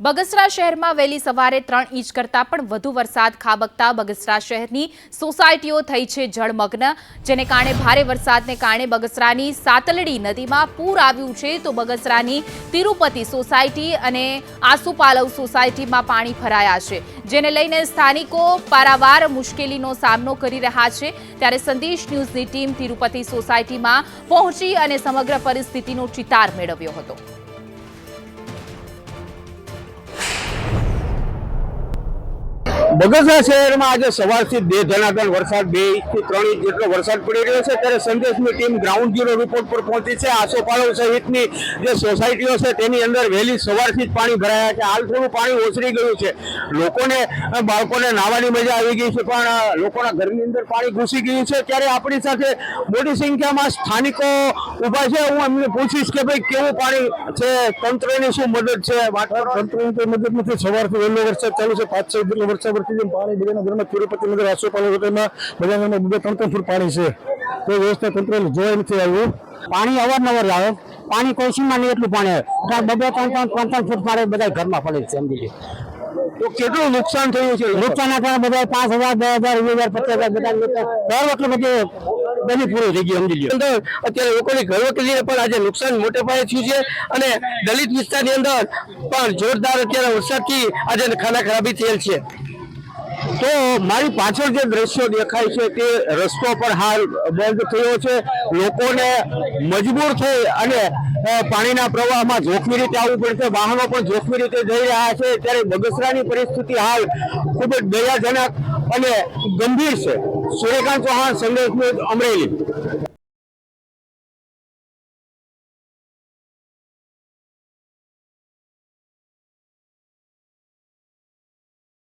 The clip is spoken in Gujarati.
બગસરા શહેરમાં વહેલી સવારે ત્રણ ઇંચ કરતાં પણ વધુ વરસાદ ખાબકતા બગસરા શહેરની સોસાયટીઓ થઈ છે જળમગ્ન, જેને કારણે ભારે વરસાદને કારણે બગસરાની સાતલડી નદીમાં પૂર આવ્યું છે. તો બગસરાની તિરુપતિ સોસાયટી અને આસુપાલવ સોસાયટીમાં પાણી ભરાયા છે, જેને લઈને સ્થાનિકો પારાવાર મુશ્કેલીનો સામનો કરી રહ્યા છે. ત્યારે સંદેશ ન્યૂઝની ટીમ તિરુપતિ સોસાયટીમાં પહોંચી અને સમગ્ર પરિસ્થિતિનો ચિતાર મેળવ્યો હતો. બગસરા શહેરમાં આજે સવારથી બે ધનાધન વરસાદ, બે ઇંચથી ત્રણ ઇંચ જેટલો વરસાદ પડી રહ્યો છે. ત્યારે સંદેશની ટીમ ગ્રાઉન્ડ ઝીરો રિપોર્ટ પર પહોંચી છે. આસોપાલવ સહિતની જે સોસાયટીઓ છે, તેની અંદર વહેલી સવારથી જ પાણી ભરાયા છે. હાલ થોડું પાણી ઓસરી ગયું છે. લોકોને, બાળકોને નાહવાની મજા આવી ગઈ છે, પણ લોકોના ઘરની અંદર પાણી ઘૂસી ગયું છે. ત્યારે આપણી સાથે મોટી સંખ્યામાં સ્થાનિકો ઊભા છે, હું એમને પૂછીશ કે ભાઈ કેવું પાણી છે, તંત્રની શું મદદ છે? તંત્રની કોઈ મદદ નથી. સવારથી વહેલો વરસાદ ચાલુ છે, પાંચ છ જેટલો વરસાદ વરસી પાણી બધાના ઘરમાં તિરુપતિ નગર આસોપાલવ હોટલમાં બધા ઘરમાં બે ત્રણ ત્રણ ફૂટ પાણી છે. કોઈ વ્યવસ્થા તંત્ર જોવા નથી આવ્યું. પાણી અવારનવાર આવે. પાણી કોઈ સીમા નહીં, એટલું પાણી આવે. બબે ત્રણ ત્રણ ત્રણ ત્રણ ફૂટ પાણી બધા ઘરમાં પડે છે સમજી તો કેટલું નુકસાન થયું છે? નુકસાન ના બધા પાંચ હજાર બે હજાર વીસ હજાર પચાસ હજાર બધા દર વખતે બધું બધી પૂરું થઈ ગયું સમજી લો અત્યારે લોકોની ઘરવકરીને પણ આજે નુકસાન મોટે પાયે થયું છે અને દલિત વિસ્તારની અંદર પણ જોરદાર અત્યારે વરસાદથી આજે ખાના ખરાબી થયેલ છે. તો મારી પાછળ જે દ્રશ્યો દેખાય છે તે રસ્તો પર હાલ બંધ થયો છે. લોકોને મજબૂર થઈ અને પાણીના પ્રવાહમાં જોખમી રીતે આવવું પડશે વાહનો પણ જોખમી રીતે જઈ રહ્યા છે. ત્યારે બગસરાની પરિસ્થિતિ હાલ ખૂબ જ દયાજનક અને ગંભીર છે. સૂર્યકાંત ચૌહાણ, સંદેશ અમરેલી.